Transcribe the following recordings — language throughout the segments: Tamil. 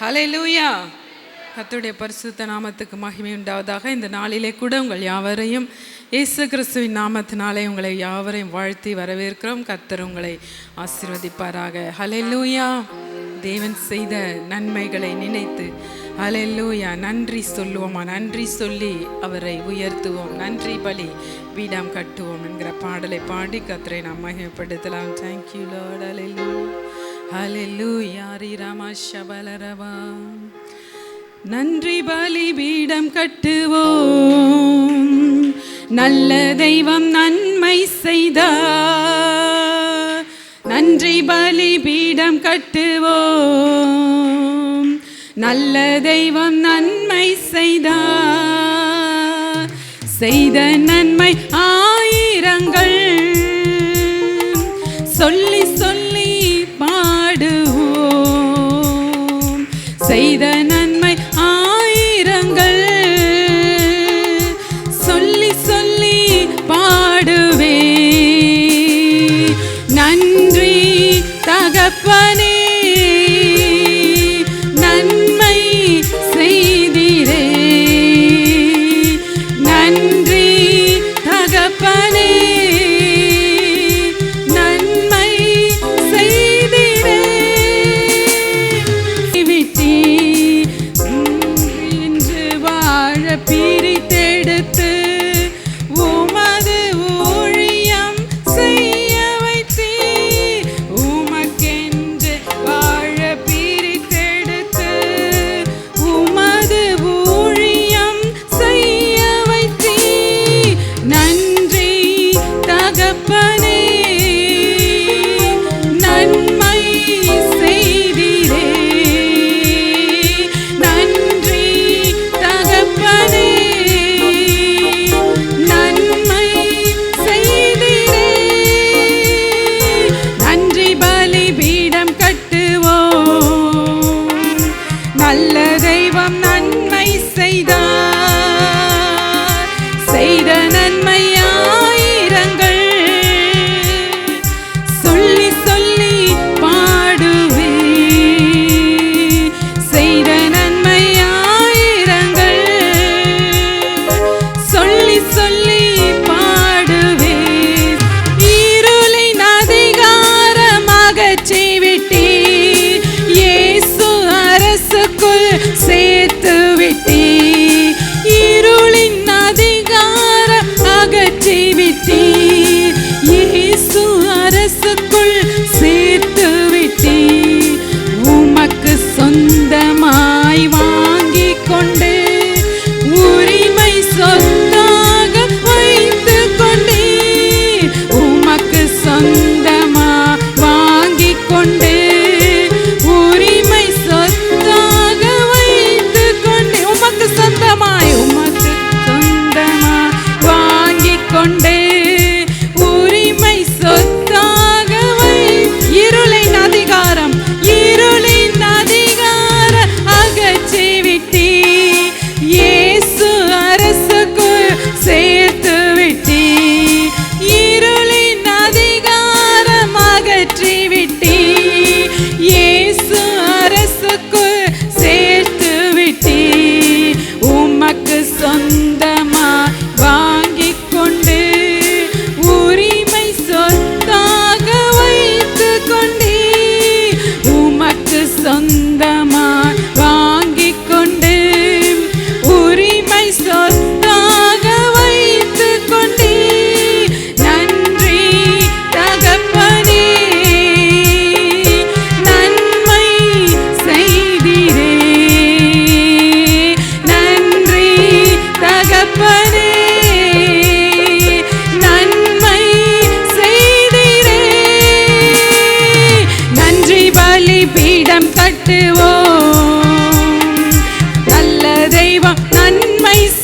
ஹலோ லூயா கத்துடைய பரிசுத்த நாமத்துக்கு மகிமை உண்டாவதாக. இந்த நாளிலே கூட உங்கள் யாவரையும் இயேசு கிறிஸ்துவின் நாமத்தினாலே உங்களை யாவரையும் வாழ்த்தி வரவேற்கிறோம். கத்தர் உங்களை ஆசீர்வதிப்பாராக. லூயா தேவன் செய்த நன்மைகளை நினைத்து. ஹalleluya நன்றி சொல்லுவோமா? நன்றி சொல்லி அவரை உயர்த்துவோம். நன்றி பலி வீடாம் கட்டுவோம் என்கிற பாடலை பாடி கத்தரை நாம் மகிமைப்படுத்தலாம். தேங்க்யூ லார்ட் லூயா ஹalleluya ரீராமா நன்றி பலி பீடம் கட்டுவோம். நல்ல தெய்வம் நன்மை செய்தார் நன்றி பலி பீடம் கட்டுவோம். நல்ல தெய்வம் நன்மை செய்தார் செய்த நன்மை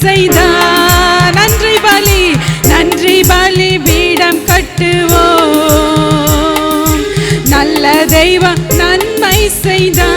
செய்தார் நன்றி பலி நன்றி பலி பீடம் கட்டுவோம். நல்ல தெய்வம் நன்மை செய்தார்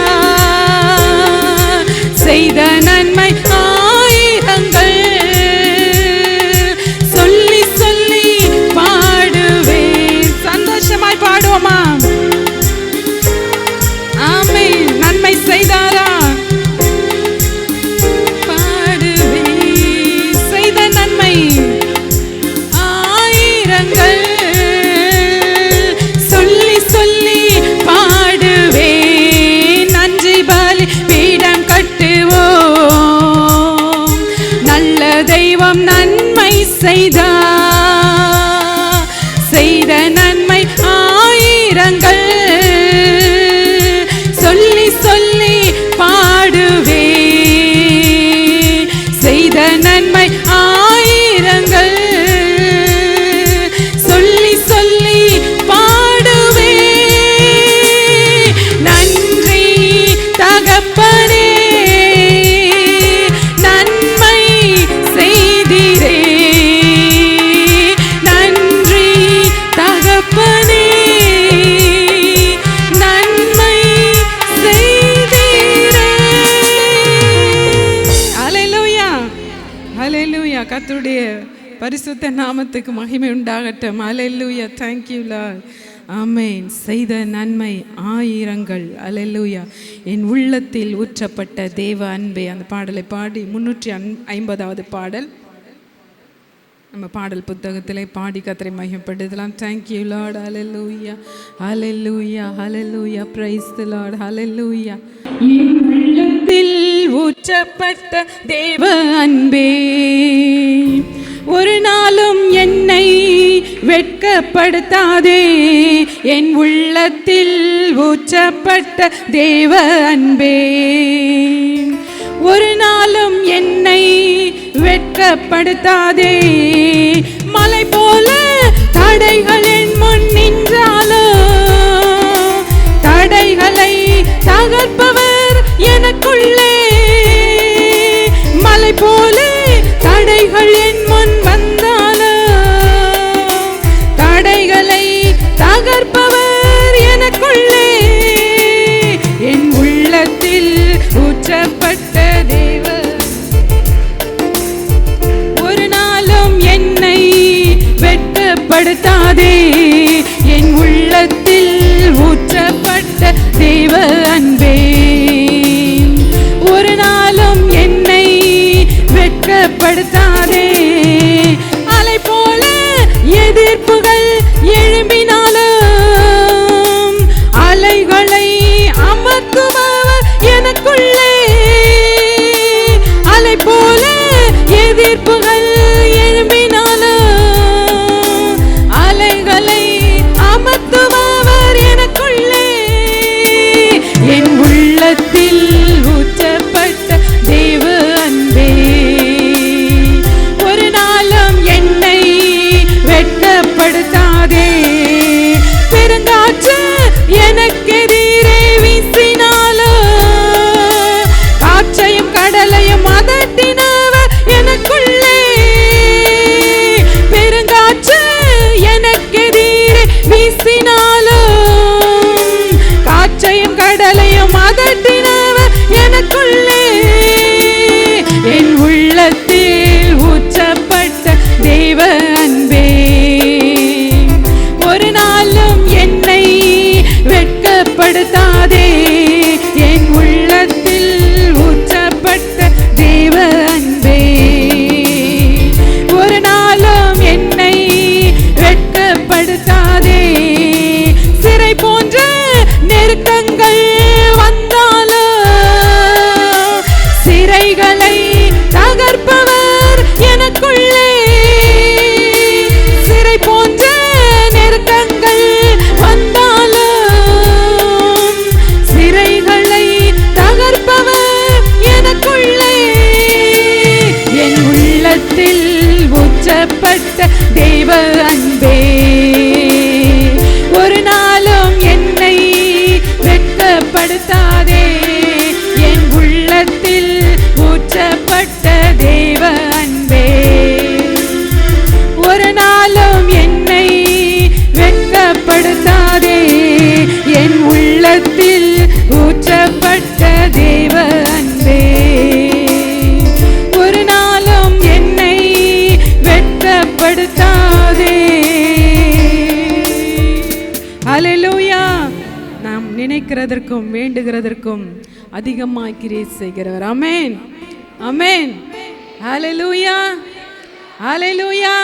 கர்த்தருடைய பரிசுத்த நாமத்துக்கு மகிமை உண்டாகட்டும். Hallelujah thank you lord. செய்த நன்மை ஆயிரங்கள். அலெல்லூயா என் உள்ளத்தில் ஊற்றப்பட்ட தேவ அன்பே. அந்த பாடலை பாடி முன்னூற்றி அன் ஐம்பதாவது பாடல். நம்ம பாடல் புத்தகத்திலே பாடி கத்திரை மையப்படுத்தலாம் தேங்க்யூ லார்ட் ஹalleluya ஹalleluya ஹalleluya பிரைஸ் லார்ட் lord. ஹalleluya ஊற்றப்பட்ட தேவ அன்பே. ஒரு நாளும் என்னை வெட்கப்படுத்தாதே. என் உள்ளத்தில் ஊற்றப்பட்ட தேவ அன்பே. ஒரு நாளும் என்னை வெட்கப்படுத்தாதே. மலை போல தடைகள் என் முன் வந்தாலும் தடைகளை தகர்ப்பவர் எனக்குள்ளே. என் உள்ளத்தில் ஊற்றப்பட்ட தேவ ஒரு நாளும் என்னை வெட்டப்படுத்தாதே என் உள்ளத்தில் ஊற்றப்பட்ட தேவ பயப்படுத்தாதே அலை போல எதிர்ப்புகள் எழும்பினாலும் அலைகளை அமர்த்துபவர் எனக்குள்ளே. அலை போல எதிர்ப்புகள் எழும்பினாலும் அலைகளை அமர்த்துபவர் எனக்குள்ளே. என் உள்ளத்தில் ஊற்றப்பட்ட தேவ நினைக்கிறதற்கும் வேண்டுகிறதற்கும் அதிகமாய் கிரியை செய்கிறவர். அமேன் அமேன் ஹalleluya. ஹalleluya.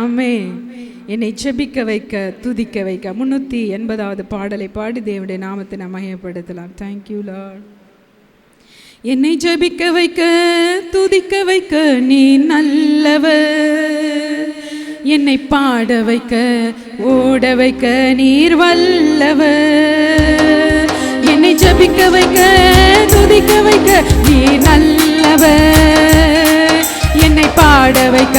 அமேன் என்னை ஜெபிக்க வைக்க துதிக்க வைக்க. முன்னூற்றி எண்பதாவது பாடலை பாடி தேவனுடைய நாமத்தை நாம் மையப்படுத்தலாம் தேங்க்யூ லார்ட் என்னை ஜெபிக்க வைக்க துதிக்க வைக்க நீ நல்லவர். என்னை பாட வைக்க ஓட வைக்க நீர் வல்லவர். ஜபிக்க வைக்க துதிக்க வைக்க நீ நல்லவ என்னை பாட வைக்க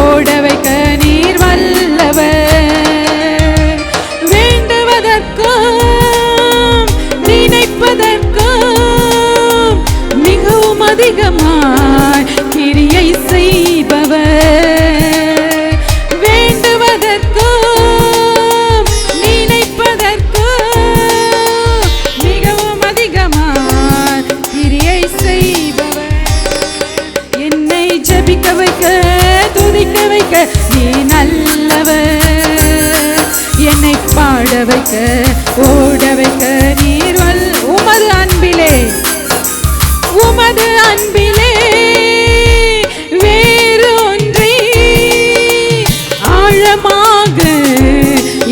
ஓட வைக்க நீர் வல்லவர். வைக்க ஓட வைக்க நீர் வல் உமது அன்பிலே. உமது அன்பிலே வேறு ஒன்றை ஆழமாக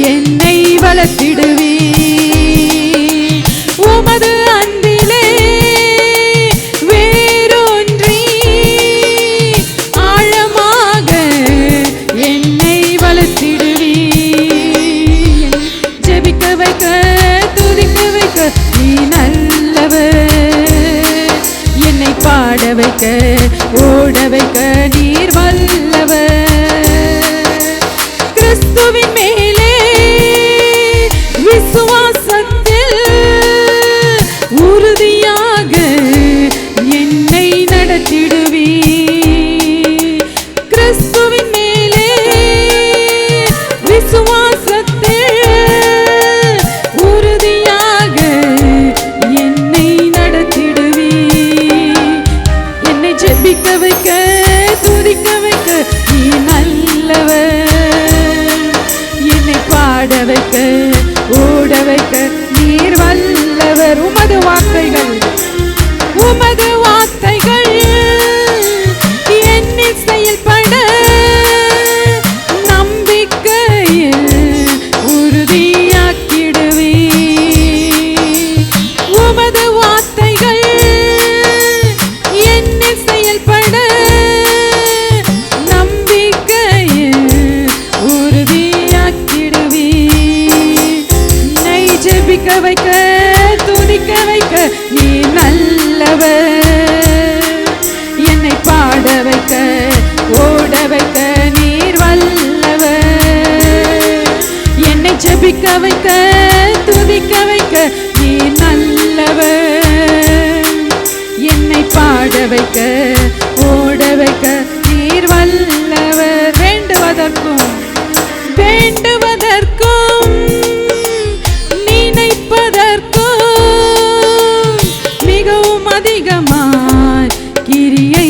என்னை வளர்த்திடுவே வைக்க ஓட வைக்க நீர் வல்ல. வைக்க ஓட வைக்க நீர் வல்லவர் என்னை ஜெபிக்க வைக்க துதிக்க வைக்க நீ நல்லவர் என்னை பாட வைக்க ஓட வைக்க நீர் வல்லவர் வேண்டுவதற்கும் வேண்டுவதற்கும் நினைப்பதற்கும் மிகவும் அதிகமாய் கிரியை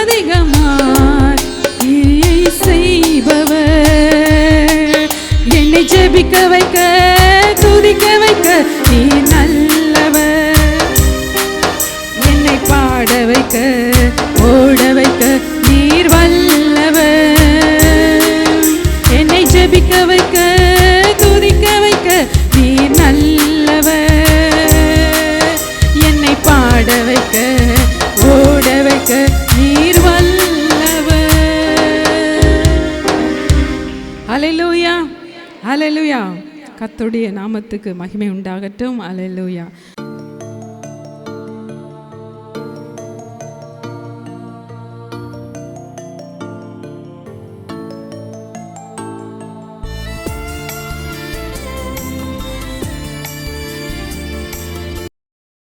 அதிகமாய் கிரியை செய்பவர். என்னை ஜெபிக்க வைக்க கத்துடைய நாமத்துக்கு மகிமை உண்டாகட்டும். அலையலூயா